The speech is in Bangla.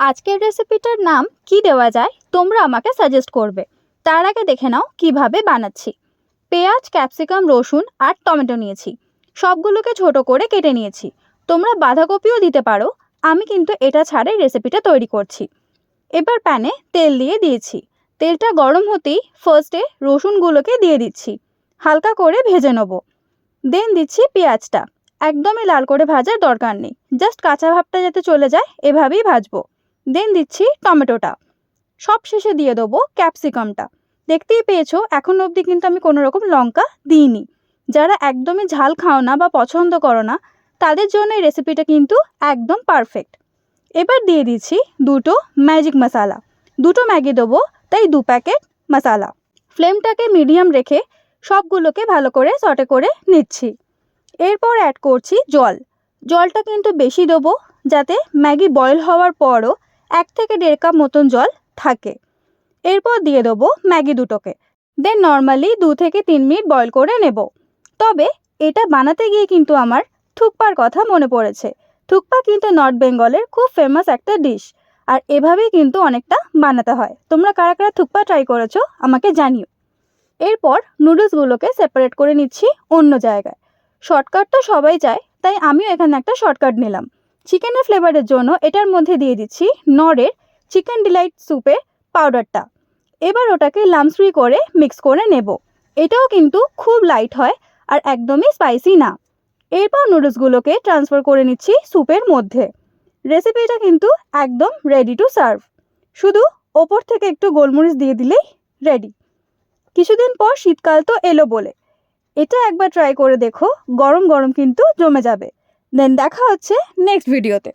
আজকের রেসিপিটার নাম কি দেওয়া যায় তোমরা আমাকে সাজেস্ট করবে। তার আগে দেখে নাও কীভাবে বানাচ্ছি। পেঁয়াজ ক্যাপসিকাম রসুন আর টমেটো নিয়েছি। সবগুলোকে ছোট করে কেটে নিয়েছি। তোমরা বাঁধাকপিও দিতে পারো। আমি কিন্তু এটা ছাড়াই রেসিপিটা তৈরি করছি। এবার প্যানে তেল দিয়ে দিয়েছি। তেলটা গরম হতেই ফার্স্টে রসুনগুলোকে দিয়ে দিচ্ছি। হালকা করে ভেজে নেব। দেন দিচ্ছি পেঁয়াজটা। একদমই লাল করে ভাজার দরকার নেই। জাস্ট কাঁচা ভাবটা যাতে চলে যায়, এভাবেই ভাজবো। দেন দিচ্ছি টমেটোটা। সব শেষে দিয়ে দেবো ক্যাপসিকামটা। দেখতেই পেয়েছ, এখন অবধি কিন্তু আমি কোনো রকম লঙ্কা দিইনি। যারা একদমই ঝাল খাও না বা পছন্দ করো না, তাদের জন্য এই রেসিপিটা কিন্তু একদম পারফেক্ট এবার দিয়ে দিচ্ছি দুটো ম্যাজিক মশালা দুটো ম্যাগি দেবো, তাই দু প্যাকেট মশালা ফ্লেমটাকে মিডিয়াম রেখে সবগুলোকে ভালো করে সটে করে নিচ্ছি। এরপর অ্যাড করছি জল। জলটা কিন্তু বেশি দেবো, যাতে ম্যাগি বয়েল হওয়ার পরও এক থেকে দেড় কাপ মতন জল থাকে। এরপর দিয়ে দেবো ম্যাগি দুটোকে। দেন নর্মালি দু থেকে তিন মিনিট বয়েল করে নেব। তবে এটা বানাতে গিয়ে কিন্তু আমার থুকপার কথা মনে পড়েছে। থুকপা কিন্তু নর্থ বেঙ্গলের খুব ফেমাস একটা ডিশ আর এভাবেই কিন্তু অনেকটা বানাতে হয়। তোমরা কারা কারা থুকপা ট্রাই করেছ আমাকে জানিও। এরপর নুডলসগুলোকে সেপারেট করে নিচ্ছি অন্য জায়গায়। শর্টকাট তো সবাই চায়, তাই আমিও এখানে একটা শর্টকাট নিলাম। চিকেনের ফ্লেভারের জন্য এটার মধ্যে দিয়ে দিচ্ছি নরের চিকেন ডিলাইট স্যুপের পাউডারটা। এবার ওটাকে লামসুই করে মিক্স করে নেব। এটাও কিন্তু খুব লাইট হয় আর একদমই স্পাইসি না। এরপর নুডলসগুলোকে ট্রান্সফার করে নিচ্ছি স্যুপের মধ্যে। রেসিপিটা কিন্তু একদম রেডি টু সার্ভ শুধু ওপর থেকে একটু গোলমরিচ দিয়ে দিলেই রেডি কিছুদিন পর শীতকাল তো এলো বলে। এটা একবার ট্রাই করে দেখো গরম গরম কিন্তু জমে যাবে। দেন দেখা হচ্ছে নেক্সট ভিডিওতে